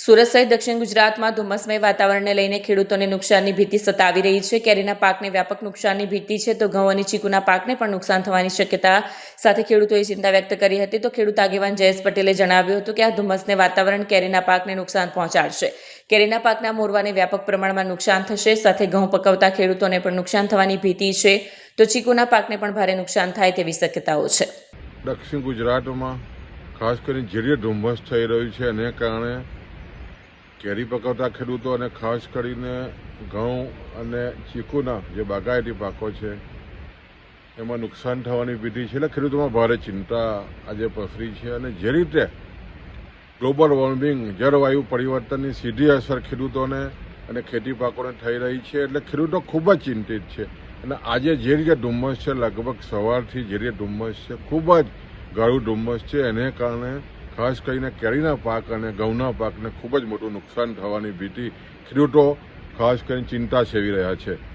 સુરત સહિત દક્ષિણ ગુજરાતમાં ધુમ્મસમય વાતાવરણને લઈને ખેડૂતોને નુકસાનની ભીતિ સતાવી રહી છે. કેરીના પાકને વ્યાપક નુકસાનની ભીતિ છે તો ઘઉં અને ચીકુના પાકને પણ નુકસાન થવાની શક્યતા સાથે ખેડૂતોએ ચિંતા વ્યક્ત કરી હતી. તો ખેડૂત આગેવાન જયેશ પટેલે જણાવ્યું હતું કે આ ધુમ્મસને વાતાવરણ કેરીના પાકને નુકસાન પહોંચાડશે. કેરીના પાકના મોરવાને વ્યાપક પ્રમાણમાં નુકસાન થશે. સાથે ઘઉં પકવતા ખેડૂતોને પણ નુકસાન થવાની ભીતિ છે. તો ચીકુના પાકને પણ ભારે નુકસાન થાય તેવી શક્યતાઓ છે. દક્ષિણ ગુજરાતમાં ખાસ કરીને જે ધુમ્મસ થઈ રહ્યું છે એને કારણે કેરી પકવતા ખેડૂતો અને ખાસ કરીને ઘઉં અને ચીકુના જે બાગાયતી પાકો છે, એમાં નુકસાન થવાની ભીતિ છે. એટલે ખેડૂતોમાં ભારે ચિંતા આજે પસરી છે અને જે રીતે ગ્લોબલ વોર્મિંગ, જળવાયુ પરિવર્તનની સીધી અસર ખેડૂતોને અને ખેતી પાકોને થઈ રહી છે, એટલે ખેડૂતો ખૂબ જ ચિંતિત છે. અને આજે જે રીતે ધુમ્મસ છે, લગભગ સવારથી જે રીતે ધુમ્મસ છે, ખૂબ જ ગાળું ધુમ્મસ છે, એને કારણે ખાસ કરીને કેરીના પાક અને ઘઉંના પાકને ખૂબ જ મોટું નુકસાન થવાની ભીતિ ખેડૂતો ખાસ કરીને ચિંતા સેવી રહ્યા છે.